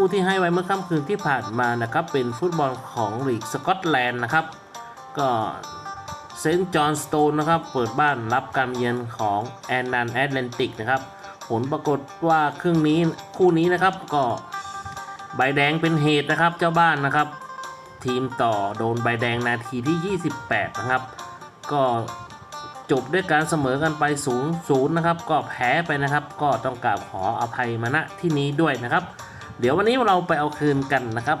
คู่ที่ให้ไว้เมื่อค่ำคืนที่ผ่านมานะครับ เป็นฟุตบอลของลีกสกอตแลนด์นะครับ ก็เซนต์จอห์นสโตนนะครับ เปิดบ้านรับการเยือนของแอนนันแอตแลนติกนะครับ ผลปรากฏว่าครึ่งนี้คู่นี้นะครับก็ใบแดงเป็นเหตุนะครับเจ้าบ้านนะครับ ทีมต่อโดนใบแดงนาทีที่ 28 นะครับ ก็จบด้วยการเสมอกันไป0ูนย์นะครับ ก็แพ้ไปนะครับ ก็ต้องกราบขออภัยมาณที่นี้ด้วยนะครับ เดี๋ยววันนี้เราไปเอาคืนกันนะครับ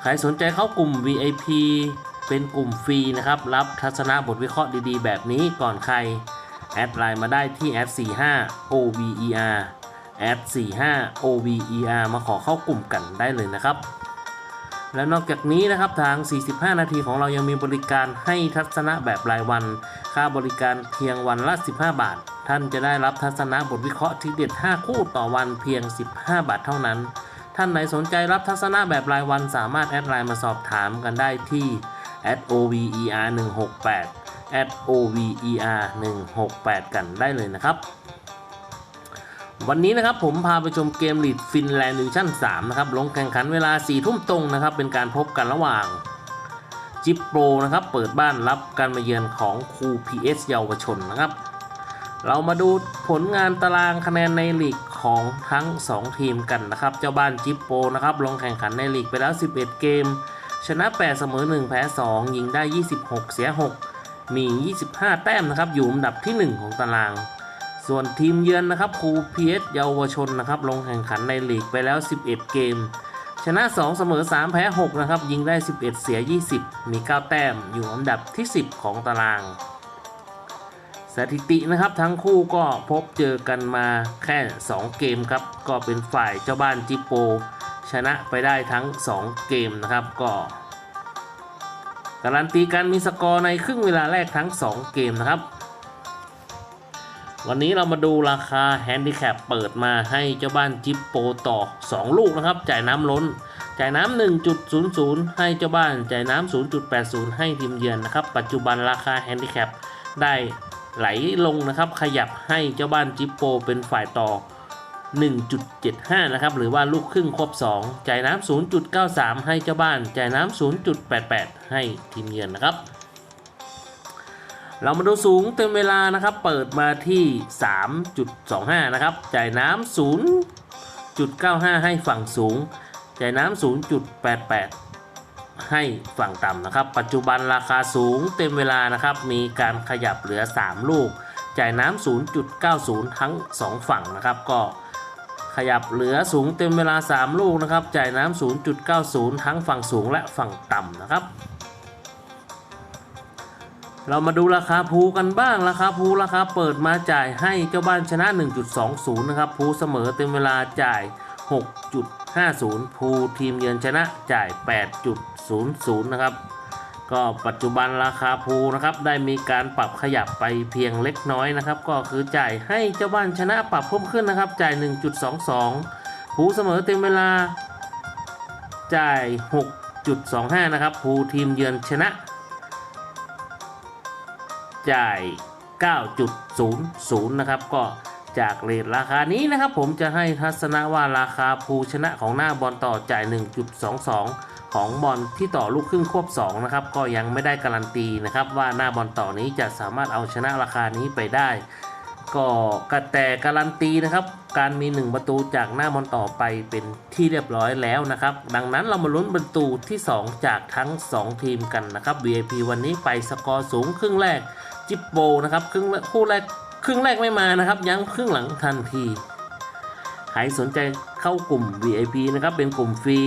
ใครสนใจเข้ากลุ่ม VIP เป็นกลุ่มฟรีนะครับ รับทัศนะบทวิเคราะห์ดีๆ แบบนี้ก่อนใคร แอดไลน์มาได้ที่แอด45 OVER แอด45 OVER มาขอเข้ากลุ่มกันได้เลยนะครับและนอกจากนี้นะครับทาง 45 นาทีของเรายังมีบริการให้ทัศนะแบบรายวัน ค่าบริการเพียงวันละ 15 บาท ท่านจะได้รับทัศนะบทวิเคราะห์ทีเด็ด 5 คู่ต่อวันเพียง 15 บาทเท่านั้น ท่านไหนสนใจรับทัศนะแบบรายวันสามารถแอดไลน์มาสอบถามกันได้ที่ @over 168 @over 168กันได้เลยนะครับ วันนี้นะครับผมพาไปชมเกมลีดฟินแลนด์ดิวิชั่น3นะครับ ลงแข่งขันเวลา 4 ทุ่มตรงนะครับ เป็นการพบกันระหว่างจิปโปรนะครับ เปิดบ้านรับการมาเยือนของครู PS เยาวชนนะครับ เรามาดูผลงานตารางคะแนนในลีกของทั้ง 2 ทีมกันนะครับ เจ้าบ้านจิปโปนะครับลงแข่งขันในลีกไปแล้ว 11 เกม ชนะ 8 เสมอ 1 แพ้ 2 ยิงได้ 26 เสีย 6 มี 25 แต้มนะครับ อยู่อันดับที่ 1 ของตาราง ส่วนทีมเยือนนะครับครูพีเอสเยาวชนนะครับลงแข่งขันในลีกไปแล้ว 11 เกม ชนะ 2 เสมอ 3 แพ้ 6 นะครับ ยิงได้ 11 เสีย 20 มี 9 แต้ม อยู่อันดับที่ 10 ของตาราง สถิตินะครับทั้งคู่ก็พบเจอกันมาแค่ 2 เกมครับ ก็เป็นฝ่ายเจ้าบ้านจิโป ชนะไปได้ทั้ง 2 เกมนะครับก็การันตีการมีสกอร์ในครึ่งเวลาแรกทั้ง 2 เกมนะครับ วันนี้เรามาดูราคาแฮนดิแคปเปิดมาให้เจ้าบ้านจิปโปต่อ 2 ลูกนะครับ จ่ายน้ำล้น จ่ายน้ำ 1.00 ให้เจ้าบ้าน จ่ายน้ำ 0.80 ให้ทีมเยือนนะครับ ปัจจุบันราคาแฮนดิแคปได้ ไหลลงนะครับ ขยับให้เจ้าบ้านจิปโปเป็นฝ่ายต่อ 1.75 นะครับ หรือว่าลูกครึ่งครบ 2 จ่ายน้ำ0.93 ให้เจ้าบ้าน จ่ายน้ำ0.88 ให้ทีมเยือนนะครับ เรามาดูสูงเต็มเวลานะครับ เปิดมาที่ 3.25 นะครับ จ่ายน้ำ0.95 ให้ฝั่งสูง จ่ายน้ำ0.88 ให้ฝั่งต่ำนะครับ ปัจจุบันราคาสูงเต็มเวลานะครับ มีการขยับเหลือ 3 ลูก จ่ายน้ำ 0.90 ทั้ง 2 ฝั่งนะครับ ก็ขยับเหลือสูงเต็มเวลา 3 ลูกนะครับ จ่ายน้ำ 0.90 ทั้งฝั่งสูงและฝั่งต่ำนะครับ เรามาดูราคาภูกันบ้างราคาภูราคาเปิดมาจ่ายให้เจ้าบ้านชนะ 1.20 นะครับภูเสมอเต็มเวลาจ่าย 6.50 ภูทีมเยือนชนะจ่าย 8.00 นะครับ ก็ปัจจุบันราคาภูนะครับได้มีการปรับขยับไปเพียงเล็กน้อยนะครับ ก็คือจ่ายให้เจ้าบ้านชนะปรับเพิ่มขึ้นนะครับ จ่าย 1.22 ภูเสมอเต็มเวลา จ่าย 6.25 นะครับ ภูทีมเยือนชนะ จ่าย 9.00 นะครับก็ จากเรทราคานี้นะครับ ผมจะให้ทัศนะว่าราคาภูชนะของหน้าบอลต่อจ่าย 1.22 ของบอลที่ต่อลูกครึ่งควบ 2 นะครับ ก็ยังไม่ได้การันตีนะครับว่าหน้าบอลต่อนี้จะสามารถเอาชนะราคานี้ไปได้ ก็กระแต่การันตีนะครับ การมี 1 ประตูจากหน้าบอลต่อไปเป็นที่เรียบร้อยแล้วนะครับ ดังนั้นเรามาลุ้นประตูที่ 2 จากทั้ง 2 ทีมกันนะครับ VIP วันนี้ไปสกอร์สูงครึ่งแรกจิปโปนะครับครึ่งคู่แรก ครึ่งแรกไม่มานะครับ ยังครึ่งหลังทันทีใครสนใจเข้ากลุ่ม VIP นะครับ เป็นกลุ่มฟรี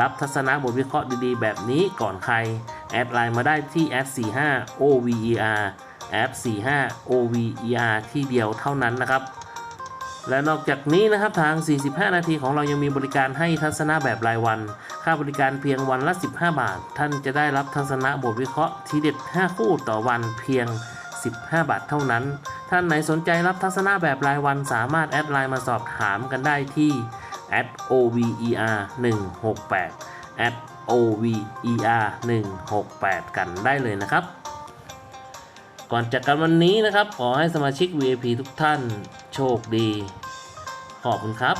รับทัศนะบทวิเคราะห์ดีๆ แบบนี้ก่อนใคร แอดไลน์มาได้ที่แอด45 OVER แอด45 OVER ที่เดียวเท่านั้นนะครับ และนอกจากนี้นะครับทาง 45 นาทีของเรายังมีบริการให้ทัศนะแบบรายวัน ค่าบริการเพียงวันละ 15 บาท ท่านจะได้รับทัศนะบทวิเคราะห์ทีเด็ด 5 คู่ต่อวันเพียง 15 บาทเท่านั้น ท่านไหนสนใจรับทัศนะแบบรายวันสามารถแอดไลน์มาสอบถามกันได้ที่ @over 168 @over 168กันได้เลยนะครับ ก่อนจากกันวันนี้นะครับ ขอให้สมาชิก VIP ทุกท่านโชคดี ขอบคุณครับ